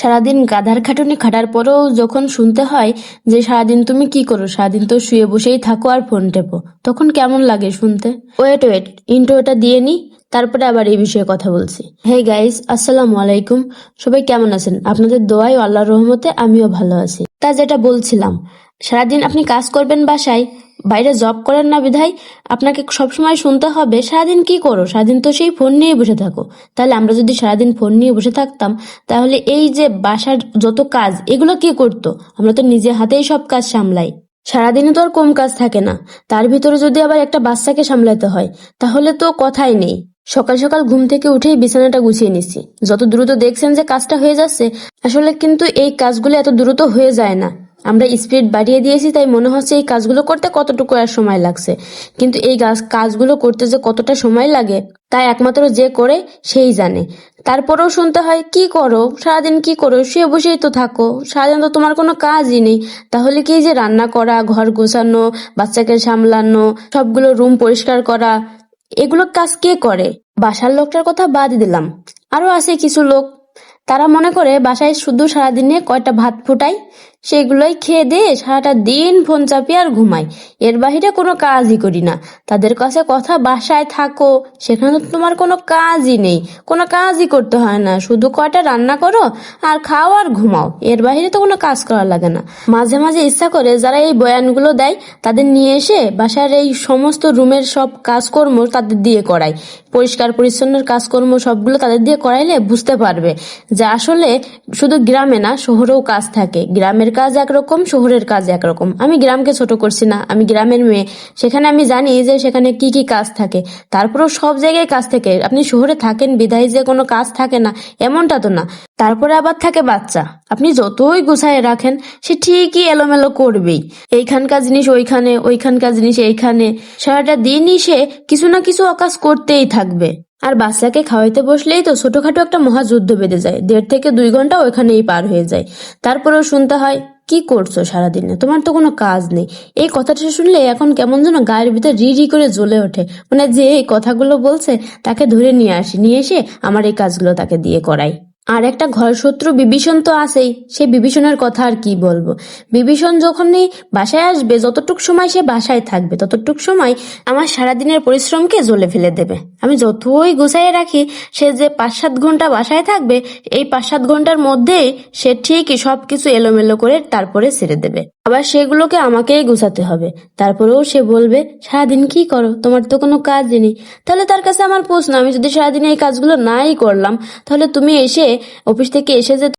সারাদিন গাধার খাটুনি খাটার পরেও যখন শুনতে হয় যে সারাদিন তুমি কি করো, সারাদিন তো শুয়ে বসেই থাকো আর ফোন টেপো, তখন কেমন লাগে শুনতে? ওয়েট ওয়েট ইন্ট্রোটা দিয়ে নি, তারপরে আবার এই বিষয়ে কথা বলছি। হে গাইস আসসালামু আলাইকুম। সবাই কেমন আছেন? আপনাদের দোয়াই ও আল্লাহর রহমতে আমিও ভালো আছি। তা যেটা বলছিলাম, সারাদিন আপনি কাজ করবেন বাসায় বাইরে জব করেন না বিধায় আপনাকে সবসময় শুনতে হবে, সারাদিন কি করো? সারাদিন তো সেই ফোন নিয়ে বসে থাকো। তাহলে আমরা যদি সারাদিন ফোন নিয়ে বসে থাকতাম, তাহলে এই যে বাসার যত কাজ, এগুলো কে করতো? আমরা তো নিজে হাতেই সব কাজ সামলাই। সারাদিনে তো আর কম কাজ থাকে না। তার ভিতরে যদি আবার একটা বাচ্চাকে সামলাতে হয়, তাহলে তো কথাই নেই। সকাল সকাল ঘুম থেকে উঠেই বিছানাটা গুছিয়ে নিচ্ছি যত দ্রুত দেখছেন যে কাজটা হয়ে যাচ্ছে, আসলে কিন্তু এই কাজগুলো এত দ্রুত হয়ে যায় না। আমরা স্পিড বাড়িয়ে দিয়েছি, তাই মনে হচ্ছে এই কাজগুলো করতে কতটুকু আর সময় লাগছে। কিন্তু এই কাজগুলো করতে যে কতটা সময় লাগে, তা একমাত্র যে করে সেই জানে। তারপরেও শুনতে হয়, কি করো? সারাদিন কি করো? শুয়ে বসেই তো থাকো। সারাদিন তো তোমার কোনো কাজই নেই। তাহলে কি যে রান্না করা, ঘর গোছানো, বাচ্চাকে সামলানো, সবগুলো রুম পরিষ্কার করা, এগুলো কাজ কে করে? বাসার লোকটার কথা বাদ দিলাম। আরও আছে কিছু লোক। তারা মনে করে, বাসায় শুধু সারাদিনে কয়টা ভাত ফুটাই? সেগুলোই খেয়ে দিয়ে সারাটা দিন ফোন চাপিয়ে আর ঘুমাই। এর বাহিরে কোনো কাজই করি না। তাদের কাছে কথা বাসায় থাকো, সেখানে তো তোমার কোনো কাজই নেই। কোনো কাজই করতে হয় না। শুধু কয়টা রান্না করো আর খাও আর ঘুমাও। এর বাহিরে তো কোনো কাজ করা লাগে না। মাঝে মাঝে ইচ্ছা করে যারা এই বয়ানগুলো দেয়, তাদের নিয়ে এসে বাসার এই সমস্ত রুমের সব কাজকর্ম তাদের দিয়ে করাই। পরিষ্কার পরিচ্ছন্নের কাজকর্ম সবগুলো তাদের দিয়ে করাইলে বুঝতে পারবে যে আসলে শুধু গ্রামে না, শহরেও কাজ থাকে। গ্রামের কাজ একরকম, শহরের কাজ একরকম। আমি গ্রামকে ছোট করছি না, আমি গ্রামের মেয়ে। সেখানে আমি জানি যে সেখানে কি কি কাজ থাকে। তারপরেও সব জায়গায় কাজ থাকে। আপনি শহরে থাকেন বিধায় যে কোনো কাজ থাকে না, এমনটা তো না। তারপরে আবার থাকে বাচ্চা। আপনি যতই গুছায় রাখেন, সে ঠিকই এলোমেলো করবেই। এইখানকার জিনিস ওইখানে, ওইখানকার জিনিস এইখানে। সারাটা দিনই সে কিছু না কিছু অকাজ করতেই থাকবে। আর বাচ্চাকে খাওয়াইতে বসলেই তো ছোটখাটো একটা মহাযুদ্ধ বেঁধে যায়। দেড় থেকে দুই ঘণ্টা ওইখানেই পার হয়ে যায়। তারপরেও শুনতে হয়, কি করছ সারাদিনে? তোমার তো কোনো কাজ নেই। এই কথাটা শুনলে এখন কেমন যেন গায়ের ভিতর রি রি করে জ্বলে ওঠে। মানে যে এই কথাগুলো বলছে, তাকে ধরে নিয়ে আসি। নিয়ে এসে আমার এই কাজগুলো তাকে দিয়ে করাই। আর একটা ঘর শত্রু বিভীষণ তো আছেই, সে বিভীষণের কথা আর কি বলব? বিভীষণ যখনই বাসায় আসবে, যতটুক সময় সে বাসায় থাকবে, ততটুক সময় আমার সারাদিনের পরিশ্রমকে জ্বলে ফেলে দেবে। আমি যতই গুছাইয়ে রাখি, সে যে পাঁচ সাত ঘণ্টা বাসায় থাকবে, এই পাঁচ সাত ঘণ্টার মধ্যেই সে ঠিকই সবকিছু এলোমেলো করে তারপরে ছেড়ে দেবে। আবার সেগুলোকে আমাকেই গুছাতে হবে। তারপরেও সে বলবে, সারাদিন কি করো? তোমার তো কোনো কাজই নেই। তাহলে তার কাছে আমার প্রশ্ন, আমি যদি সারাদিন এই কাজগুলো নাই করলাম, তাহলে তুমি এসে অফিস থেকে এসে যে